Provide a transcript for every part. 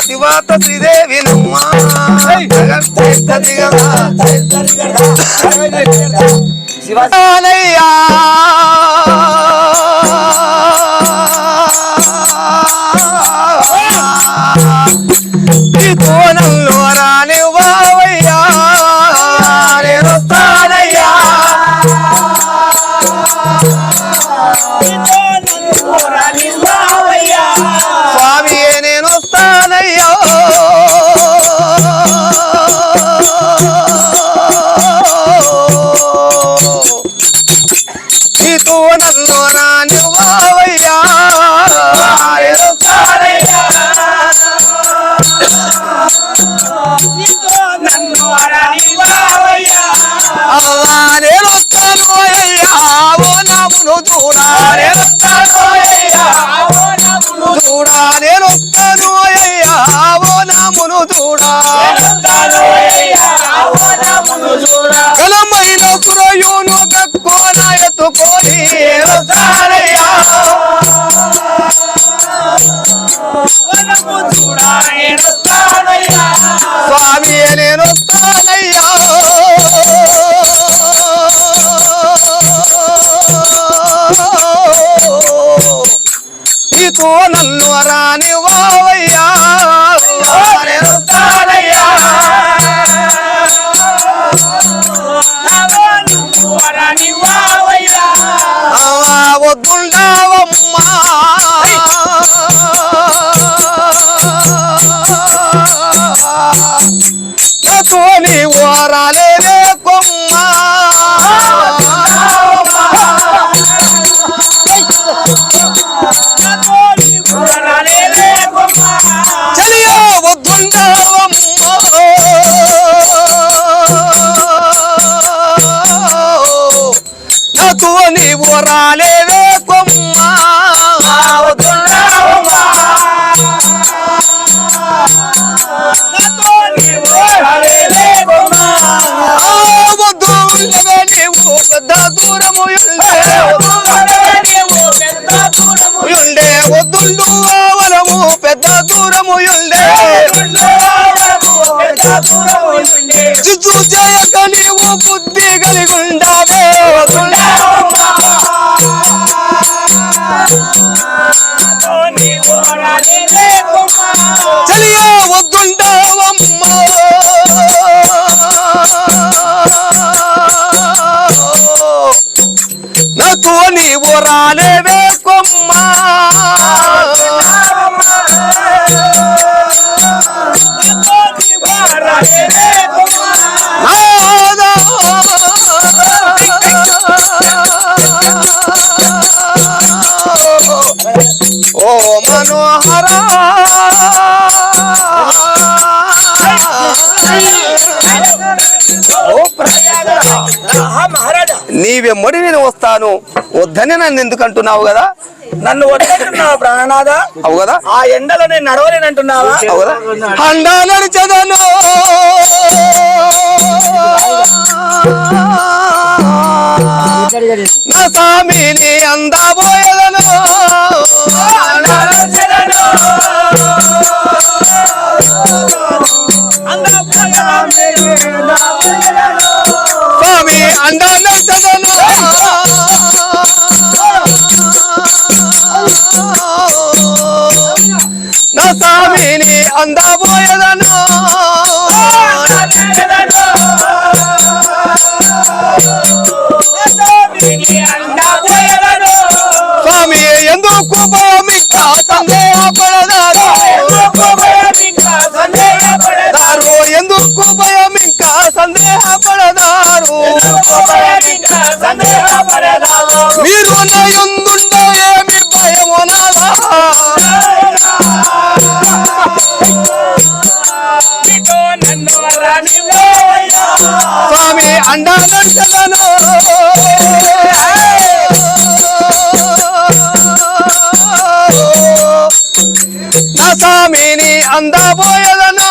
పతివాత శ్రీదేవి శివనయ్యా నీతో నన్ను రాని వావయ్యా నేను వస్తానయ్యా అవ్వా నేను వస్తాను అయ్యా ఓ నామును చూడా. నేను చూడా. నేను వస్తాను అయ్యా. ఓ నామును చూడా. స్వామి నేను వస్తానయ్యా నీతో నన్ను రాని వావ నాతో నీ ఓరాలేదే కొమ్మా ఓరా పెద్ద దూరము ఉండే చిచ్చు చేయక నీవు బుద్ధి కలిగి ఉండావే చలియో వద్దుండావమ్మా. నాతో నీవు రాలేవే. నీవెమ్మడి నేను వస్తాను. వద్దని నన్ను ఎందుకు అంటున్నావు కదా? నన్ను వద్దంటున్నావా ప్రాణనాథ? అవు కదా? ఆ ఎండలో నేను నడవలేనంటున్నావా అవు కదా? చదను. నా స్వామిని అందబోయేదను అందబోయేదను. స్వామి ఎందుకు భయమిక్క సందేహపడదారు దారు ఎందుకు భయం ఇంకా సందేహపడదారు మీరు స్వామి నా స్వామిని అందబోయేదను.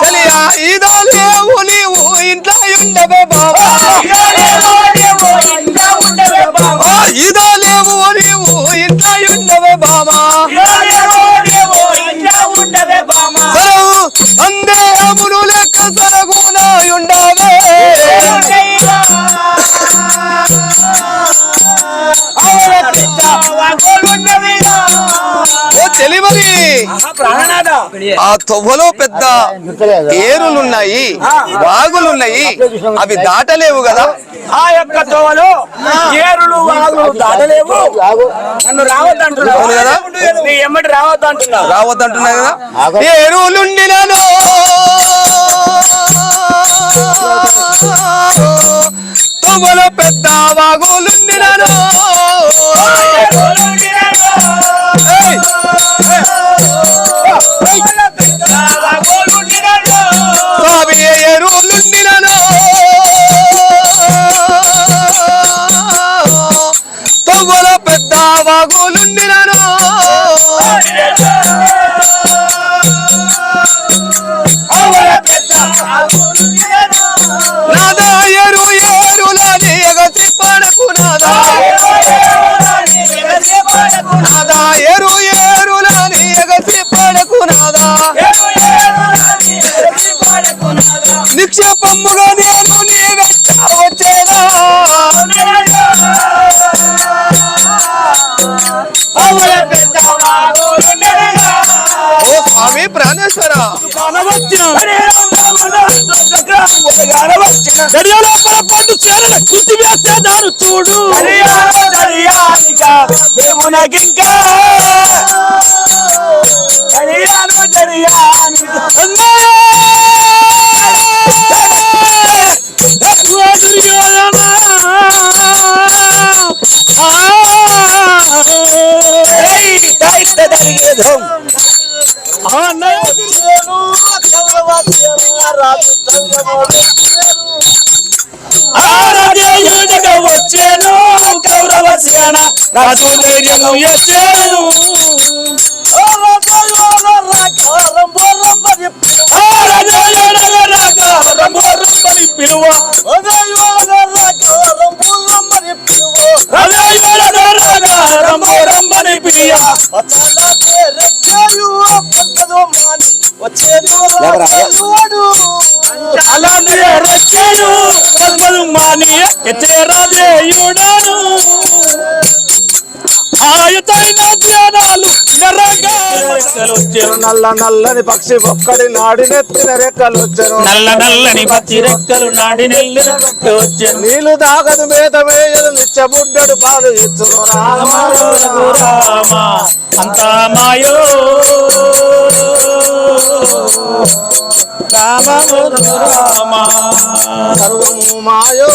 చలియా ఇదో లేవు నీవు ఇంట్లో ఉండవే బాబా ఇదో లేవు నీవు ఇంట్లో ఉండవే బామా ఇదేలేవో నీవు ఉండవే. ఉండవే తెలివరి ఆ తొవ్వలో పెద్ద ఏరులున్నాయి వాగులున్నాయి అవి దాటలేవు కదా. ఆ యొక్క తోవలు ఏరులు వాగులు దాటలేవు. నన్ను రావద్దంటున్నావు. కదా? నీ ఎమ్మటి రావద్దు అంటున్నావు రావద్దంటున్నా కదా ఏరులుండినను. తొవ్వలో పెద్ద వాగులుండినను. ఏయ్! పెద్ద వాగులు గడియాలో పొరపాటు చేరల కుర్తి వేస్తే దారు చూడు మేమునకింకా గడియాలో వచ్చాను సేన పిలువ రంబని పిలియ అలాంటి రెక్కలొచ్చెను. నల్ల నల్లని పక్షి ఒక్కడి నాడి నెత్తిన రెక్కలు వచ్చను నల్ల నల్లని పచ్చి రెక్కలు నాడి నెల్లి వచ్చాను నీళ్ళు తాగదు మేత మేయదు నిచ్చబుడ్డడు పాలు ఇచ్చును. రామ రామ అంతా మాయో. రామ రామ. సర్వము మాయో.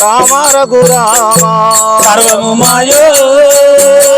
రామ రఘు రామ. సర్వము మాయో.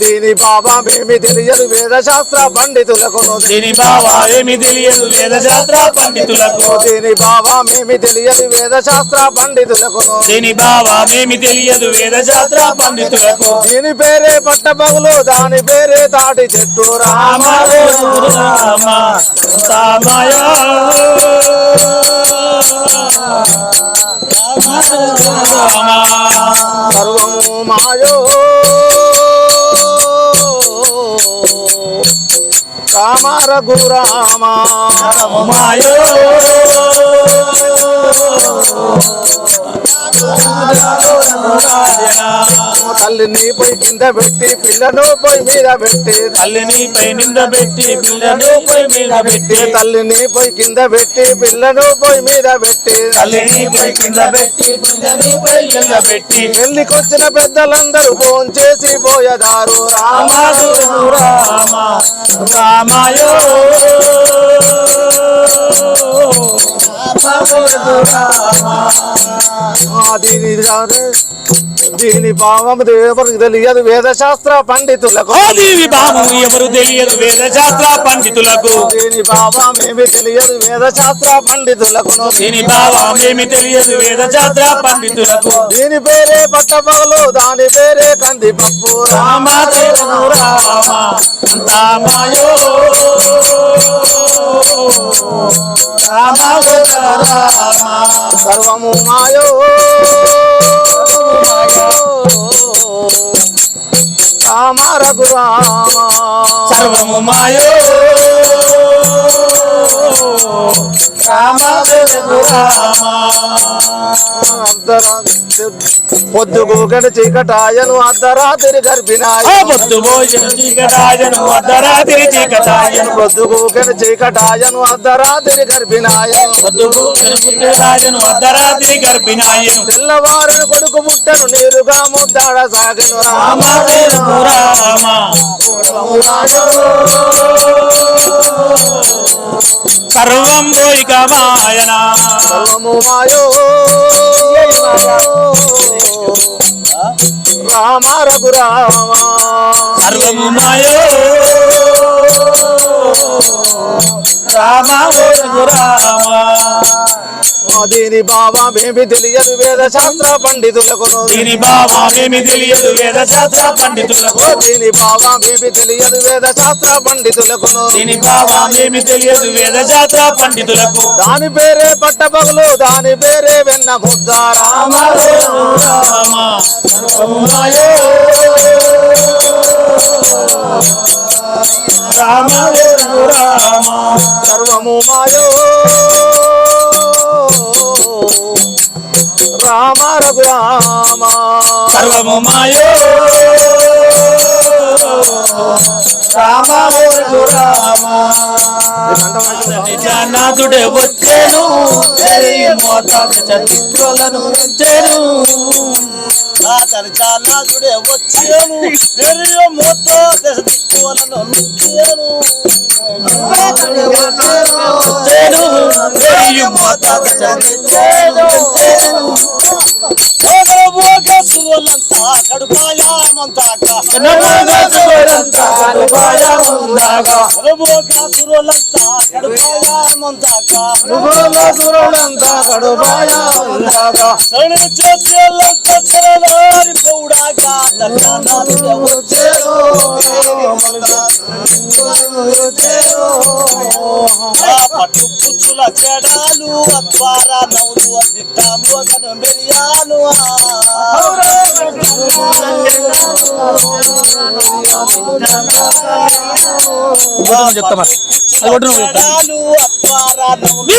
దీని బాబా మేమి తెలియదు వేద శాస్త్ర పండితులకు. దీని బావా ఏమి తెలియదు వేద శాస్త్ర పండితులకు. దీని బాబా మేమి తెలియదు వేద శాస్త్ర పండితులకు. దీని బావా ఏమి తెలియదు వేద శాస్త్ర పండితులకు. దీని పేరే పట్టపగులు దాని పేరే తాటి చెట్టు. రామ రామ రామ రామాయ రామ సర్వము మాయో రామ రఘు రామ మాయో తల్లిని పోయి కింద పెట్టి పిల్లను పోయి మీద పెట్టి. తల్లిని పై నింద పెట్టి పిల్లను పై మీద పెట్టి. తల్లిని పోయి కింద పెట్టి పిల్లను పోయి మీద పెట్టి. తల్లిని పై కింద పెట్టి పిల్లని పై కింద పెట్టి. పెళ్ళికొచ్చిన పెద్దలందరూ ఫోన్ చేసి పోయేదారు. రామాడు రామ రామాయో దీని దీని భావం ఎవరికి తెలియదు వేద శాస్త్ర పండితులకు. దేవి భావం ఎవరు తెలియదు వేద శాస్త్ర పండితులకు. దీని భావం ఏమి తెలియదు వేద శాస్త్ర పండితులకు. దీని భావం ఏమి తెలియదు వేద శాస్త్ర పండితులకు. దీని పేరే పట్టపగలు దాని పేరే కందిపప్పు. రామ తెలుగు రామ రామ రామ సర్వము మాయో రామ రఘురామ సర్వము మాయో రామ తెలుగు రామ అర్ధరాత్రి పొద్దుకు గడి చీకటాయను అర్ధరాత్రి గర్భిణాయ ఓ పొద్దు భోజన చీకటాయను అర్ధరాత్రి చీకటాయను. పొద్దుకు గడి చీకటాయను అర్ధరాత్రి గర్భిణాయను. పొద్దు భోజన చీకటాయను అర్ధరాత్రి గర్భిణాయను. తెల్లవారిని కొడుకు పుట్టను నీరుగా ముద్దాడ సాగను రామ. రామ సర్వం పోయిక మాయన సర్వము మాయో. రామ రఘురామ సర్వము మాయో. రామ తెలుగు రామ. దీని భావమేమి తెలియదు వేద శాస్త్ర పండితులకు దీని భావమేమి తెలియదు వేద శాస్త్ర పండితులకు దీని భావమేమి తెలియదు వేద శాస్త్ర పండితులకు దీని భావమేమి తెలియదు వేద శాస్త్ర పండితులకు. దాని పేరే పట్టపగలు దాని పేరే వెన్న ముద్ద రామ. రామ రామాయో రామ రామ. సర్వము మాయో. రామ రఘురామ. సర్వము మాయో. రామ నిజానాథుడే వచ్చాను చరిత్రలను వచ్చాను చాలాదుడే వచ్చాను దిక్కువలను నృత్యాను వచ్చాను మరియు మోత సురులంతా కరుపాయముందాగా సురులంతా కడుపాయామంతా సురంతా కడుపాయ ఉందాగా శరణి చేసేలంతా పట్టు పుచ్చుల చెడాలు అద్వారా నవ్వులు అద్దిట్టాము అగను మెరియాను చెప్తామా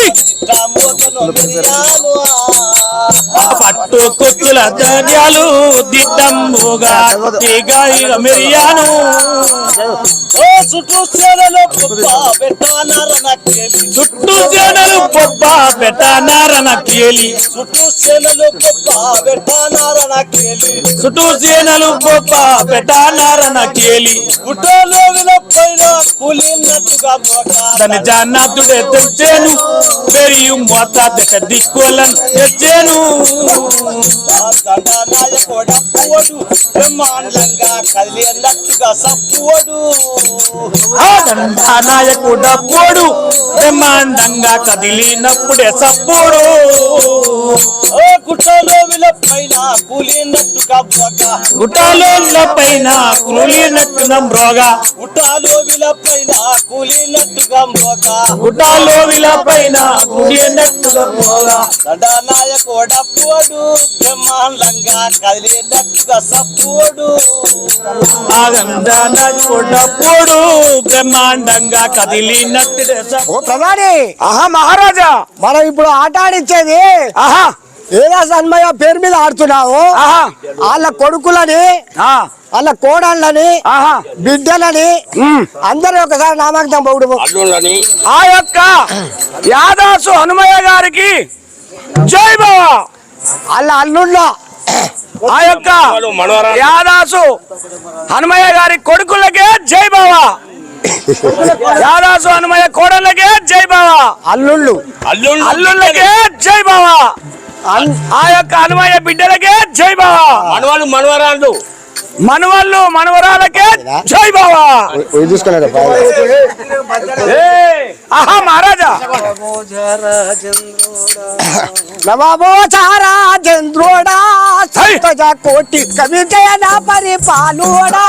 అద్దిట్టాము అగను మెరియాను పట్టు కొచ్చుల ధాన్యాలు దిట్టంబుగా తీగ మిరియాను. చుట్టూ చేలలో పుప్ప పెట్టానర నక్కేలి చుట్టూ జనలు పొప్ప పెట్టనారన కేలి చుట్టూ చేలలో పుప్ప పెట్టానర నక్కేలి చుట్టూ సేనలు పొప్ప పెట్టనారన కేలి గుట్టలో విలపైన కూలినట్టుగా మోట దాని జానాథుడే తెచ్చాను. పెరియు మోత దశ దిక్కులను తెచ్చాను. దండనాయకుడప్పువడు బ్రహ్మాండంగా కదిలినట్టుగా సప్పువడు. బ్రహ్మాండంగా కదిలినప్పుడే సప్పుడు ఓ గుట్టలో విలపైన కూలినట్టుగా మోక గుట్టాలోళ్ళ పైన కులినట్టు మ్రోగా గుట్టాలో విలపైన కూలినట్టుగా మోక గుట్టాలో విల పైన కులినట్టు దండనాయకుడప్పుడు బ్రహ్మాండంగా కదిలినట్టుగా సప్పుడు ఆగండనప్పుడు బ్రహ్మాండంగా కదిలినట్టు ఓ ప్రధాని! ఆహా మహారాజా! మనం ఇప్పుడు ఆట ఆడిచ్చేది ఆహా! ఏదా సన్మయ్య పేరు మీద ఆడుతున్నావు? ఆహా! వాళ్ళ కొడుకులని ఆ, వాళ్ళ కోడళ్ళని ఆహా! బిడ్డలని. అందరూ ఒకసారి నామాంకితం పొగుడు ఆ యొక్క యాదాసు హనుమయ్య గారికి జై బాబా వాళ్ళ అల్లుళ్ళో. ఆ యొక్క యాదాసు హనుమయ్య గారి కొడుకులకే జై బావా. యాదాసు హనుమయ్య కోడళ్ళకే జై బావా. అల్లుళ్ళు. అల్లుళ్ళకే జై బావా. ఆ యొక్క హనుమయ్య బిడ్డలకే జై బావా. మనవాళ్ళు మనవరాళ్ళు. మనవళ్ళు మనవరాలకే జై బావా చూసుకున్నాడు! ఆహా మహారాజా. నవాబో చారా చంద్రోడా కోటి కవి జయన పరిపాలోడా!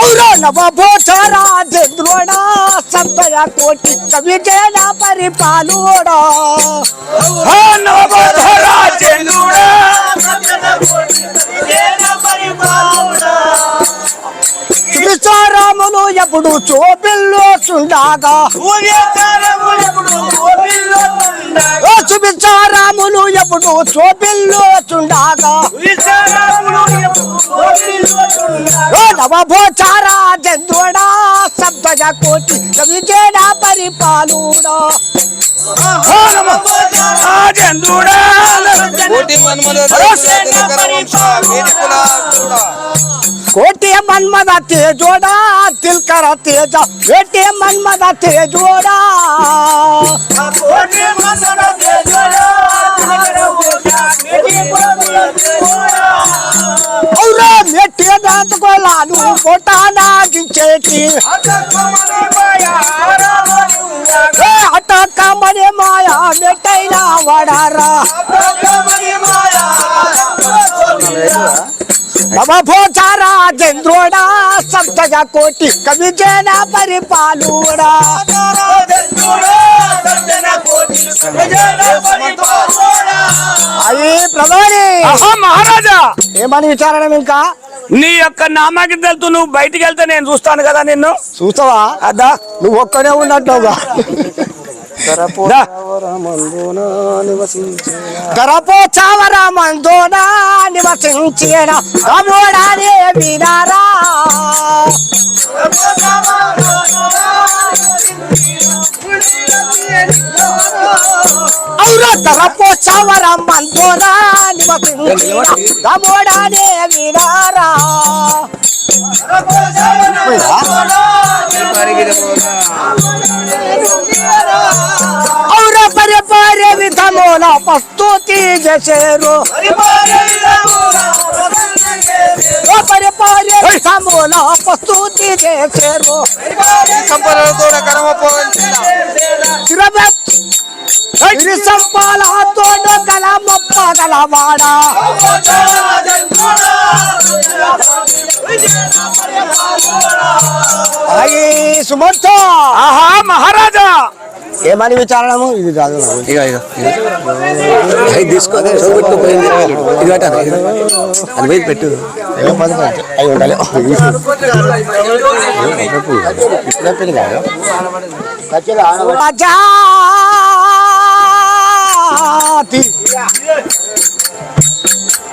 ఔరా చంద్రోడా కోటి కవి జయన పరిపాలోడా! విచారములు ఎప్పుడు చూపిల్లో చుండాగా? ఓ ఎప్పుడు చూపిల్లో చుండాగా? ఓ నవభోచారా చంద్రుడా సప్తజ కోటి కవిజేన పరిపాలుడా. కోటి మన్మద తేజోడా తిల్కర తేజ వేటి మన్మద తేజోడా ఔరా మెట్టి దాతుకోలాను పొటా నాగించేటి కమ్మని మాయా మెట్టైన వడారా. చంద్రోడా సప్తజ కోటి కవిజన పరిపాలుడా. అది ప్రధాని. మహారాజా. ఏమని విచారణ ఇంకా? నీ యొక్క నామాకి తెలుతూ నువ్వు బయటికి వెళ్తే నేను చూస్తాను కదా నిన్ను. చూసావా అదా. నువ్వు ఒక్కనే ఉన్నట్టుగా దా. కరపో చావర మందోనా నివసించేన రామోడానే వినారా ఔర కరపో చావర మందోనా నివసించేన రామోడానే వినారా ఔర పరి పరి విధముల ప్రస్తుతి చేసేరు ఓ పరి పరి విధముల ప్రస్తుతి చేసేరు ఇరు సంపాల తోడు గల మొప్ప గలవాడా అయ్యి సుమంత! ఆహా మహారాజా! ఏమని విచారణము? ఇది కాదు తీసుకొని చూపెట్టుకుపోయింది ఇది పెట్టాను అది పోయి పెట్టు. అయి ఉండాలి. రాజాతి రాజా